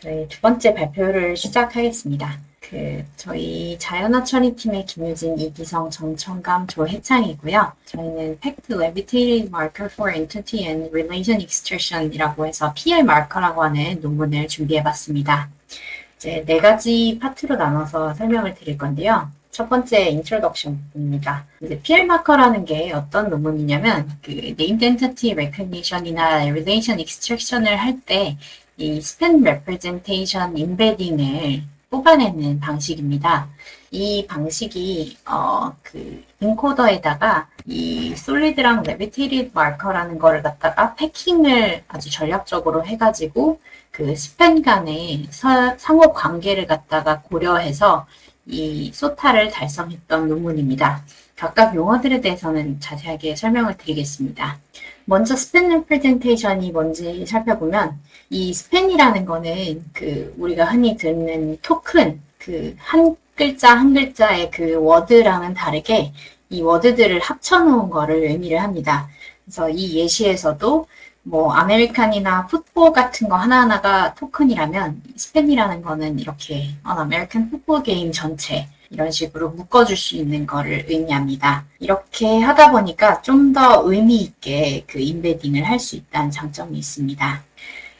저희 두 번째 발표를 시작하겠습니다. 그 저희 자연화 처리 팀의 김유진, 이기성, 정청감, 조혜창이고요. 저희는 Fact Levitated Marker for Entity and Relation Extraction 이라고 해서 PL 마커라고 하는 논문을 준비해봤습니다. 이제 네 가지 파트로 나눠서 설명을 드릴 건데요. 첫 번째 인트로덕션입니다. 이제 PL 마커라는 게 어떤 논문이냐면 그 named entity recognition이나 relation extraction을 할 때 이 span representation embedding을 뽑아내는 방식입니다. 이 방식이 어, 그 인코더에다가 이 솔리드랑 레비테이티드 마커라는 거를 갖다가 패킹을 아주 전략적으로 해가지고 그 스팬 간의 서, 상호 관계를 갖다가 고려해서 이 소타를 달성했던 논문입니다. 각각 용어들에 대해서는 자세하게 설명을 드리겠습니다. 먼저 스팬 레프레젠테이션이 뭔지 살펴보면 이 스팬이라는 거는 그 우리가 흔히 듣는 토큰 그 한 글자 한 글자의 그 워드랑은 다르게 이 워드들을 합쳐놓은 거를 의미를 합니다. 그래서 이 예시에서도 뭐 아메리칸이나 풋볼 같은 거 하나하나가 토큰이라면 스팬이라는 거는 이렇게 언 아메리칸 풋볼 게임 전체 이런 식으로 묶어줄 수 있는 거를 의미합니다. 이렇게 하다 보니까 좀 더 의미 있게 그 인베딩을 할 수 있다는 장점이 있습니다.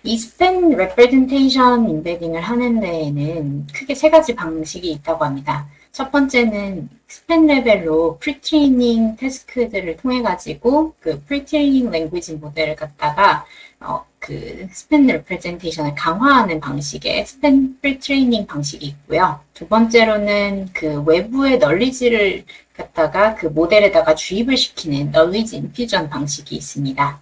이 스팬 레프레젠테이션 인베딩을 하는 데에는 크게 세 가지 방식이 있다고 합니다. 첫 번째는 스팬 레벨로 프리트레이닝 태스크들을 통해 가지고 그 프리트레이닝 랭귀지 모델을 갖다가 어, 그 스팬 레프레젠테이션을 강화하는 방식의 스팬 프리트레이닝 방식이 있고요. 두 번째로는 그 외부의 널리지를 갖다가 그 모델에다가 주입을 시키는 널리지 인퓨전 방식이 있습니다.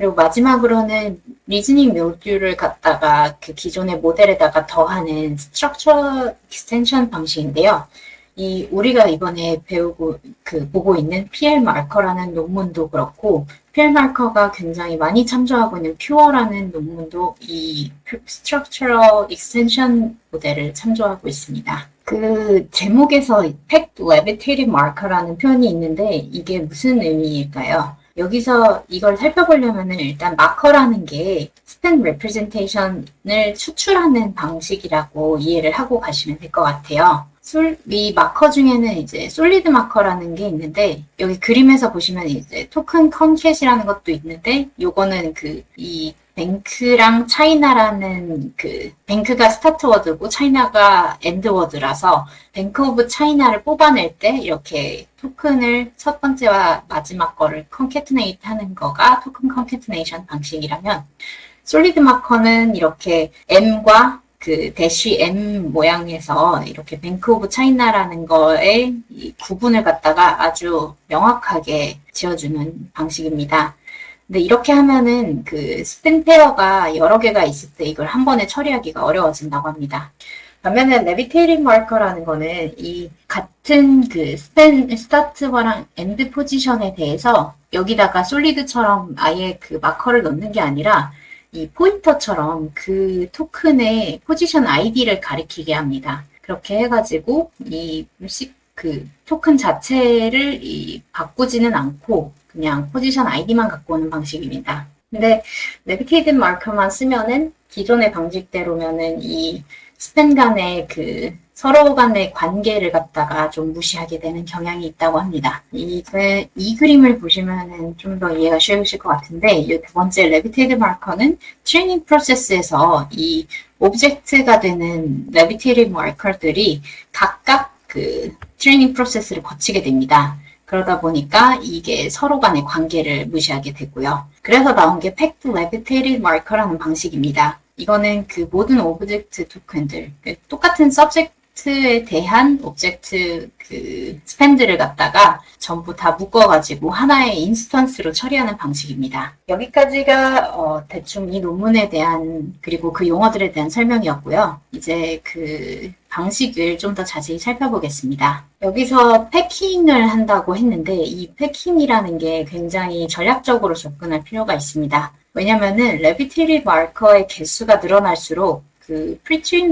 그리고 마지막으로는 리즈닝 모듈을 갖다가 그 기존의 모델에다가 더하는 스트럭처 익스텐션 방식인데요. 이 우리가 이번에 배우고 그 보고 있는 PL 마커라는 논문도 그렇고 PL 마커가 굉장히 많이 참조하고 있는 퓨어라는 논문도 이 스트럭처럴 익스텐션 모델을 참조하고 있습니다. 그 제목에서 Fact Levitated Marker라는 표현이 있는데 이게 무슨 의미일까요? 여기서 이걸 살펴보려면 일단 마커라는 게 스팬 레프레젠테이션을 추출하는 방식이라고 이해를 하고 가시면 될 것 같아요. 솔, 이 마커 중에는 이제 솔리드 마커라는 게 있는데 여기 그림에서 보시면 이제 토큰 컨캣이라는 것도 있는데 요거는 그 이 뱅크랑 차이나라는 그 뱅크가 스타트 워드고 차이나가 엔드 워드라서 뱅크 오브 차이나를 뽑아낼 때 이렇게 토큰을 첫 번째와 마지막 거를 컨캐트네이트 하는 거가 토큰 컨캐트네이션 방식이라면 솔리드 마커는 이렇게 M과 그 대쉬 M 모양에서 이렇게 뱅크 오브 차이나라는 거에 구분을 갖다가 아주 명확하게 지어주는 방식입니다. 근데 이렇게 하면은 그 스팸 페어가 여러 개가 있을 때 이걸 한 번에 처리하기가 어려워진다고 합니다. 반면에 레비테이링 마커라는 거는 이 같은 그 스팬 스타트와랑 엔드 포지션에 대해서 여기다가 솔리드처럼 아예 그 마커를 넣는 게 아니라 이 포인터처럼 그 토큰의 포지션 아이디를 가리키게 합니다. 그렇게 해가지고 이 그 토큰 자체를 이 바꾸지는 않고 그냥 포지션 아이디만 갖고 오는 방식입니다. 근데 네비테이드 마커만 쓰면은 기존의 방식대로면은 이 스팬 간의 그 서로 간의 관계를 갖다가 좀 무시하게 되는 경향이 있다고 합니다. 이, 그, 이 그림을 보시면은 좀 더 이해가 쉬우실 것 같은데, 이 두 번째 레비테이드 마커는 트레이닝 프로세스에서 이 오브젝트가 되는 레비테이드 마커들이 각각 그 트레이닝 프로세스를 거치게 됩니다. 그러다 보니까 이게 서로 간의 관계를 무시하게 되고요. 그래서 나온 게 팩트 레비테이드 마커라는 방식입니다. 이거는 그 모든 오브젝트 토큰들, 그 똑같은 서브젝트 에 대한 오브젝트 그 스팬드를 갖다가 전부 다 묶어가지고 하나의 인스턴스로 처리하는 방식입니다. 여기까지가 어, 대충 이 논문에 대한 그리고 그 용어들에 대한 설명이었고요. 이제 그 방식을 좀 더 자세히 살펴보겠습니다. 여기서 패킹을 한다고 했는데 이 패킹이라는 게 굉장히 전략적으로 접근할 필요가 있습니다. 왜냐면은 레비티리 마커의 개수가 늘어날수록 그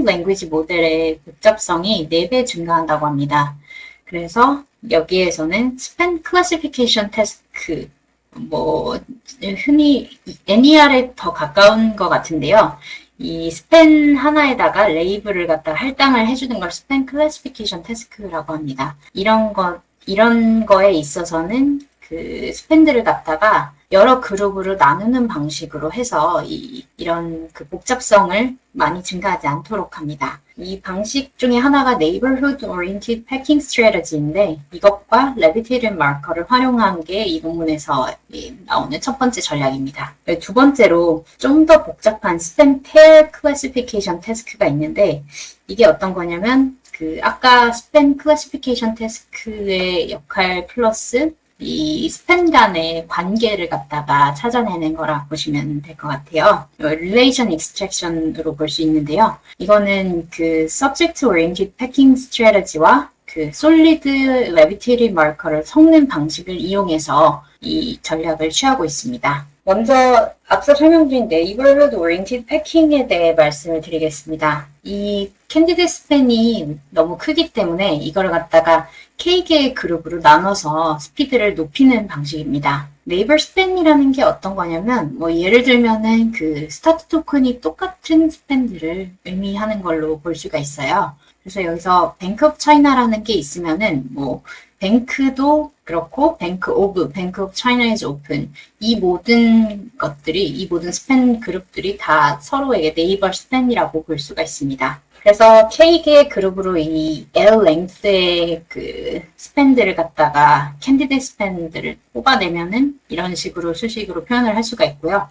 랭귀지 모델의 복잡성이 4배 증가한다고 합니다. 그래서 여기에서는 스팬 클래시피케이션 테스트 뭐 흔히 NER에 더 가까운 것 같은데요. 이 스팬 하나에다가 레이블을 갖다가 할당을 해주는 걸 스팬 클래시피케이션 태스크라고 합니다. 이런 것, 이런 거에 있어서는 그 스팬들을 갖다가 여러 그룹으로 나누는 방식으로 해서 이, 이런 그 복잡성을 많이 증가하지 않도록 합니다. 이 방식 중에 하나가 Neighborhood Oriented Packing Strategy인데 이것과 Levitated Marker를 활용한 게 이 논문에서 이 나오는 첫 번째 전략입니다. 두 번째로 좀 더 복잡한 Span Pair Classification Task가 있는데 이게 어떤 거냐면 그 아까 Span Classification Task의 역할 플러스 이 스팬 간의 관계를 갖다가 찾아내는 거라 보시면 될 것 같아요. relation extraction으로 볼 수 있는데요. 이거는 그 subject oriented packing strategy와 그 solid levitated marker를 섞는 방식을 이용해서 이 전략을 취하고 있습니다. 먼저 앞서 설명드린 neighborhood oriented packing에 대해 말씀을 드리겠습니다. 이 캔디드 스팬이 너무 크기 때문에 이걸 갖다가 K개의 그룹으로 나눠서 스피드를 높이는 방식입니다. 네이버 스팬이라는 게 어떤 거냐면 뭐 예를 들면은 그 스타트 토큰이 똑같은 스팬들을 의미하는 걸로 볼 수가 있어요. 그래서 여기서 뱅크 오브 차이나라는 게 있으면은 뭐 뱅크도 그렇고 뱅크 오브, 뱅크 오브 차이나 이즈 오픈 이 모든 것들이 이 모든 스팬 그룹들이 다 서로에게 네이버 스팬이라고 볼 수가 있습니다. 그래서 K개 그룹으로 이 L 랭스의 그 스팬들을 갖다가 캔디드 스팬들을 뽑아내면은 이런 식으로 수식으로 표현을 할 수가 있고요.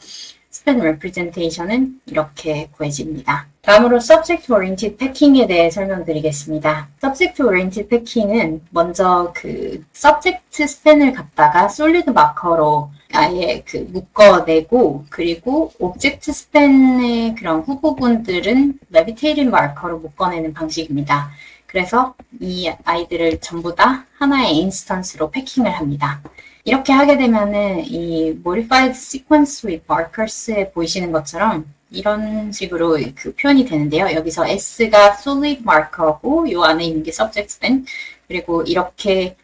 스팬 레프레젠테이션은 이렇게 구해집니다. 다음으로 subject oriented packing에 대해 설명드리겠습니다. subject oriented packing은 먼저 그 subject 스팬을 갖다가 solid 마커로 아예 그 묶어내고 그리고 옵젝트 스팬의 그런 후보분들은 레비테이링 마커로 묶어내는 방식입니다. 그래서 이 아이들을 전부 다 하나의 인스턴스로 패킹을 합니다. 이렇게 하게 되면은 이 modified sequence with markers에 보이시는 것처럼 이런 식으로 그 표현이 되는데요. 여기서 S가 solid marker고 요 안에 있는 게 subject span 그리고 이렇게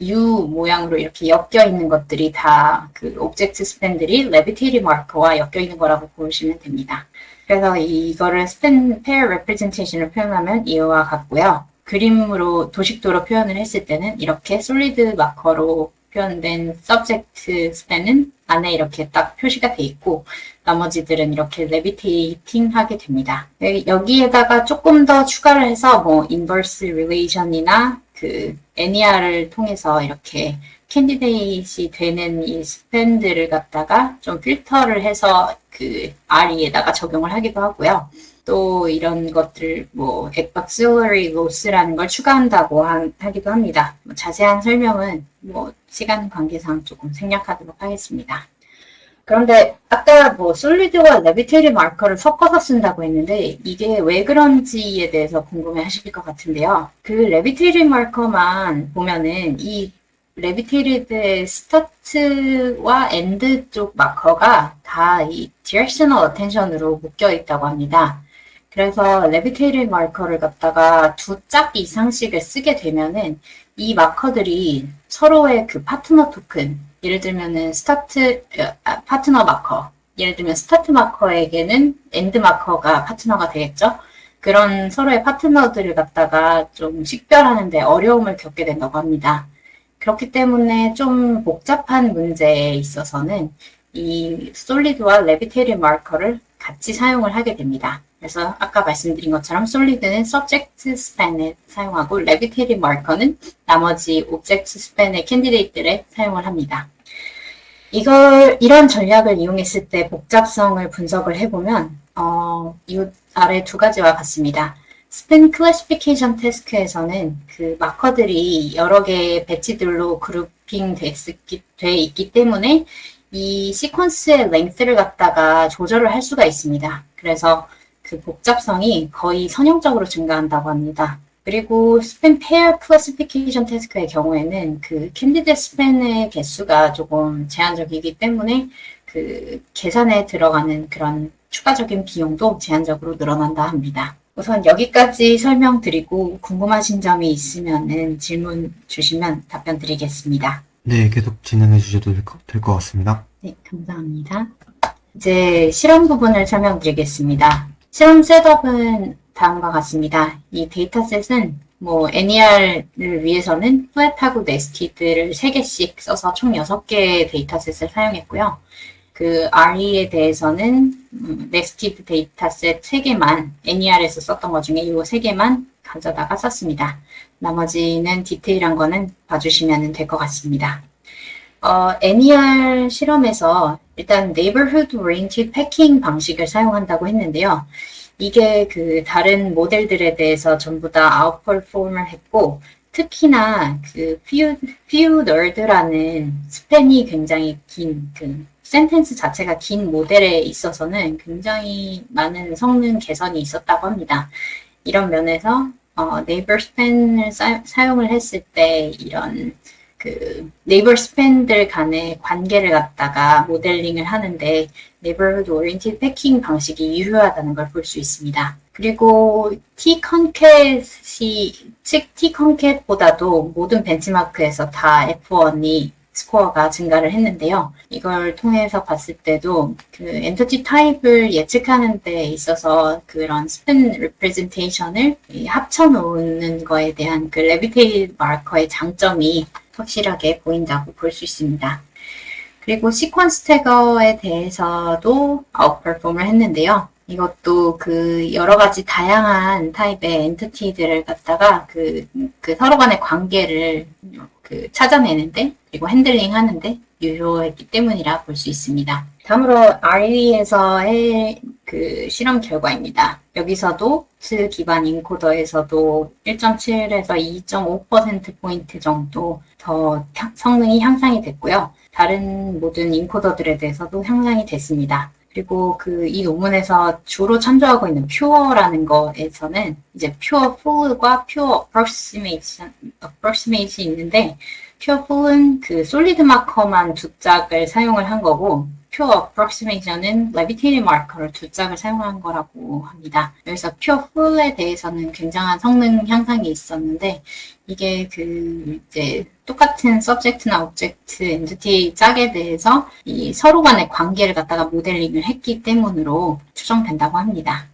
U 모양으로 이렇게 엮여 있는 것들이 다그 옵젝트 스팬들이 레비테이리 마커와 엮여 있는 거라고 보시면 됩니다. 그래서 이거를 스팬 페어 레프레젠테이션을 표현하면 이와 같고요. 그림으로 도식도로 표현을 했을 때는 이렇게 솔리드 마커로 표현된 서브젝트 스팬은 안에 이렇게 딱 표시가 돼 있고 나머지들은 이렇게 레비테이팅 하게 됩니다. 여기에다가 조금 더 추가를 해서 뭐 인버스 릴레이션이나 그 애니아를 통해서 이렇게 캔디데이시 되는 이 스팬들을 갖다가 좀 필터를 해서 그 R에다가 적용을 하기도 하고요. 또 이런 것들 뭐 액박실러리 로스라는 걸 추가한다고 한, 하기도 합니다. 뭐 자세한 설명은 뭐 시간 관계상 조금 생략하도록 하겠습니다. 그런데 아까 뭐 솔리드와 레비테리 마커를 섞어서 쓴다고 했는데 이게 왜 그런지에 대해서 궁금해 하실 것 같은데요. 그 레비테리 마커만 보면은 이 레비테리드의 스타트와 엔드 쪽 마커가 다 이 디렉셔널 어텐션으로 묶여 있다고 합니다. 그래서 레비테이리 마커를 갖다가 두 짝 이상씩을 쓰게 되면은 이 마커들이 서로의 그 파트너 토큰, 예를 들면은 스타트, 아, 파트너 마커, 예를 들면 스타트 마커에게는 엔드 마커가 파트너가 되겠죠? 그런 서로의 파트너들을 갖다가 좀 식별하는데 어려움을 겪게 된다고 합니다. 그렇기 때문에 좀 복잡한 문제에 있어서는 이 솔리드와 레비테리 마커를 같이 사용을 하게 됩니다. 그래서 아까 말씀드린 것처럼 솔리드는 subject span에 사용하고 레비테리 마커는 나머지 object span의 캔디데이트들에 사용을 합니다. 이걸 이런 전략을 이용했을 때 복잡성을 분석을 해보면 어, 이 아래 두 가지와 같습니다. 스팬 클래시피케이션 태스크에서는 그 마커들이 여러 개의 배치들로 그룹핑 돼 있기 때문에 이 시퀀스의 랭스를 갖다가 조절을 할 수가 있습니다. 그래서 그 복잡성이 거의 선형적으로 증가한다고 합니다. 그리고 스팬 페어 클래시피케이션 태스크의 경우에는 그 캔디드 스팬의 개수가 조금 제한적이기 때문에 그 계산에 들어가는 그런 추가적인 비용도 제한적으로 늘어난다 합니다. 우선 여기까지 설명드리고 궁금하신 점이 있으면 질문 주시면 답변 드리겠습니다. 네, 계속 진행해 주셔도 될 것 같습니다. 네, 감사합니다. 이제 실험 부분을 설명드리겠습니다. 실험 셋업은 다음과 같습니다. 이 데이터셋은 뭐 NER을 위해서는 플랫하고 네스티드를 3개씩 써서 총 6개의 데이터셋을 사용했고요. 그 RE에 대해서는 음, 네스티드 데이터셋 3개만 NER에서 썼던 것 중에 이 3개만 가져다가 썼습니다. 나머지는 디테일한 거는 봐주시면 될 것 같습니다. 어, NER 실험에서 일단 Neighborhood Oriented Packing 방식을 사용한다고 했는데요. 이게 그 다른 모델들에 대해서 전부 다 아웃퍼폼을 했고 특히나 그 fewlard라는 스팬이 굉장히 긴 그 센텐스 자체가 긴 모델에 있어서는 굉장히 많은 성능 개선이 있었다고 합니다. 이런 면에서 어, 네이버 스팬을 사, 사용을 했을 때 이런 그 네이버 스팬들 간의 관계를 갖다가 모델링을 하는데 네이버후드 오리엔티드 패킹 방식이 유효하다는 걸 볼 수 있습니다. 그리고 T 컨캣이 즉 T 컨캣보다도 모든 벤치마크에서 다 F1이 스코어가 증가를 했는데요. 이걸 통해서 봤을 때도 그 엔터티 타입을 예측하는 데 있어서 그런 스팬 리프레젠테이션을 합쳐놓는 거에 대한 그 레비테이드 마커의 장점이 확실하게 보인다고 볼 수 있습니다. 그리고 시퀀스 태거에 대해서도 아웃퍼폼을 했는데요. 이것도 그 여러 가지 다양한 타입의 엔티티들을 갖다가 그, 그 서로 간의 관계를 그 찾아내는데 그리고 핸들링 하는데 유효했기 때문이라 볼 수 있습니다. 다음으로 RE에서의 그 실험 결과입니다. 여기서도 트 기반 인코더에서도 1.7에서 2.5%포인트 정도 더 성능이 향상이 됐고요. 다른 모든 인코더들에 대해서도 향상이 됐습니다. 그리고 그 이 논문에서 주로 참조하고 있는 퓨어라는 거에서는 이제 퓨어 풀과 퓨어 approximation, approximate이 있는데 퓨어 풀은 그 솔리드 마커만 두 짝을 사용을 한 거고 퓨어 approximation은 레비테이리 마커를 두 짝을 사용한 거라고 합니다. 여기서 퓨어 풀에 대해서는 굉장한 성능 향상이 있었는데 이게 그 이제 똑같은 서브젝트나 오브젝트 엔티티 짝에 대해서 이 서로 간의 관계를 갖다가 모델링을 했기 때문으로 추정된다고 합니다.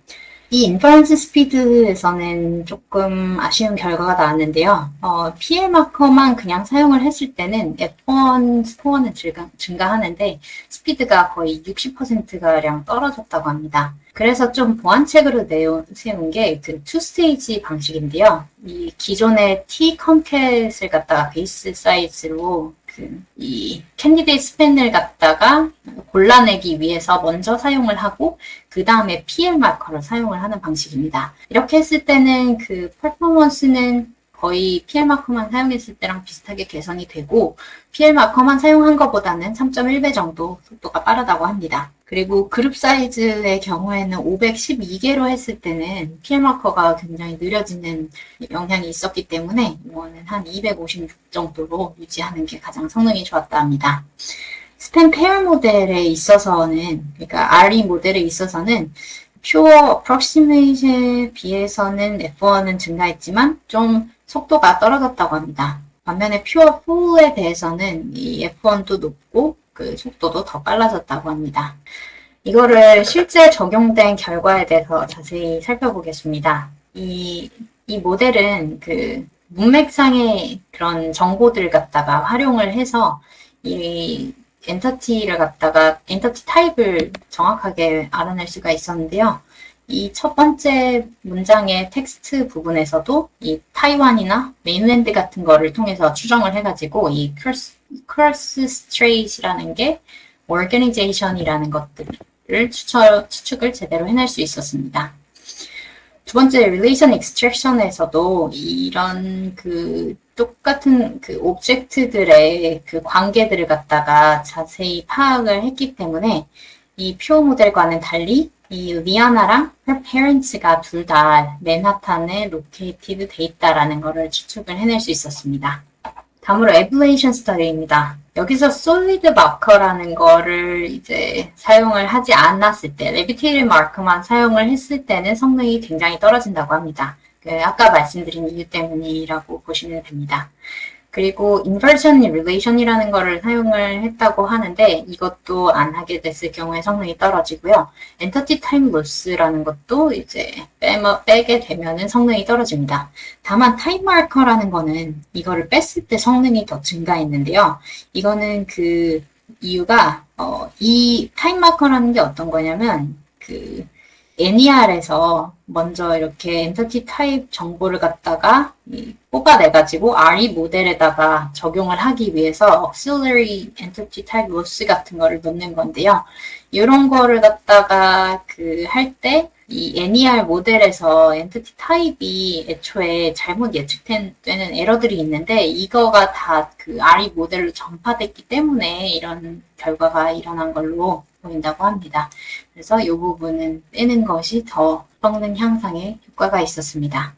이 인퍼런스 스피드에서는 조금 아쉬운 결과가 나왔는데요. 어, PL 마커만 그냥 사용을 했을 때는 F1 스코어는 증가, 증가 하는데 스피드가 거의 60%가량 떨어졌다고 합니다. 그래서 좀 보완책으로 내어 세운 게 그 투스테이지 방식인데요. 이 기존의 T 컴캣을 갖다가 베이스 사이즈로 그 이 캔디데이 스팬을 갖다가 골라내기 위해서 먼저 사용을 하고 그 다음에 PL 마커를 사용을 하는 방식입니다. 이렇게 했을 때는 그 퍼포먼스는 거의 PL 마커만 사용했을 때랑 비슷하게 개선이 되고 PL 마커만 사용한 것보다는 3.1배 정도 속도가 빠르다고 합니다. 그리고 그룹 사이즈의 경우에는 512개로 했을 때는 PL 마커가 굉장히 느려지는 영향이 있었기 때문에 이거는 한 256 정도로 유지하는 게 가장 성능이 좋았다 합니다. 스팸 페어 모델에 있어서는 그러니까 RE 모델에 있어서는 퓨어 approximate에 비해서는 F1은 증가했지만 좀 속도가 떨어졌다고 합니다. 반면에 퓨어 풀에 대해서는 이 F1도 높고 그 속도도 더 빨라졌다고 합니다. 이거를 실제 적용된 결과에 대해서 자세히 살펴보겠습니다. 이, 이 모델은 그 문맥상의 그런 정보들 갖다가 활용을 해서 이 엔터티를 갖다가 엔터티 타입을 정확하게 알아낼 수가 있었는데요. 이 첫 번째 문장의 텍스트 부분에서도 이 타이완이나 메인랜드 같은 거를 통해서 추정을 해가지고 이 크로스, 크로스 스트레이트라는 게 organization이라는 것들을 추측, 추측을 제대로 해낼 수 있었습니다. 두 번째 relation extraction에서도 이런 그 똑같은 그 오브젝트들의 그 관계들을 갖다가 자세히 파악을 했기 때문에 이 표 모델과는 달리 이 리아나랑 her parents가 둘 다 맨하탄에 located 돼 있다라는 것을 추측을 해낼 수 있었습니다. 다음으로 evaluation study입니다. 여기서 solid marker라는 거를 이제 사용을 하지 않았을 때, levitated marker만 사용을 했을 때는 성능이 굉장히 떨어진다고 합니다. 그 아까 말씀드린 이유 때문이라고 보시면 됩니다. 그리고 inversion relation이라는 거를 사용을 했다고 하는데 이것도 안 하게 됐을 경우에 성능이 떨어지고요. entity time loss라는 것도 이제 빼, 빼게 되면은 성능이 떨어집니다. 다만 타임 마커라는 거는 이거를 뺐을 때 성능이 더 증가했는데요. 이거는 그 이유가 어, 이 타임 마커라는 게 어떤 거냐면 그 NER에서 먼저 이렇게 엔터티 타입 정보를 갖다가 이 뽑아내가지고 RE 모델에다가 적용을 하기 위해서 auxiliary entity type loss 같은 거를 넣는 건데요. 이런 거를 갖다가 그 할 때 이 NER 모델에서 엔티티 타입이 애초에 잘못 예측되는 에러들이 있는데 이거가 다 그 RE 모델로 전파됐기 때문에 이런 결과가 일어난 걸로 보인다고 합니다. 그래서 이 부분은 빼는 것이 더 성능 향상에 효과가 있었습니다.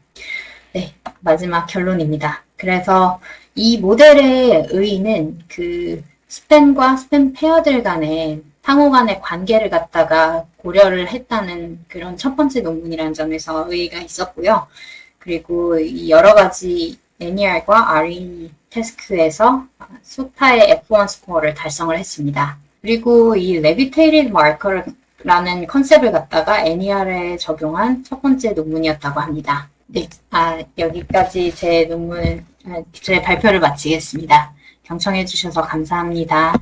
네, 마지막 결론입니다. 그래서 이 모델의 의의는 그 스팸과 스팸 페어들 간의 상호 간의 관계를 갖다가 고려를 했다는 그런 첫 번째 논문이라는 점에서 의의가 있었고요. 그리고 이 여러 가지 NER과 RE 태스크에서 소타의 F1 스코어를 달성을 했습니다. 그리고 이 Levitated Marker라는 컨셉을 갖다가 NER에 적용한 첫 번째 논문이었다고 합니다. 네, 아, 여기까지 제 논문, 아, 제 발표를 마치겠습니다. 경청해 주셔서 감사합니다.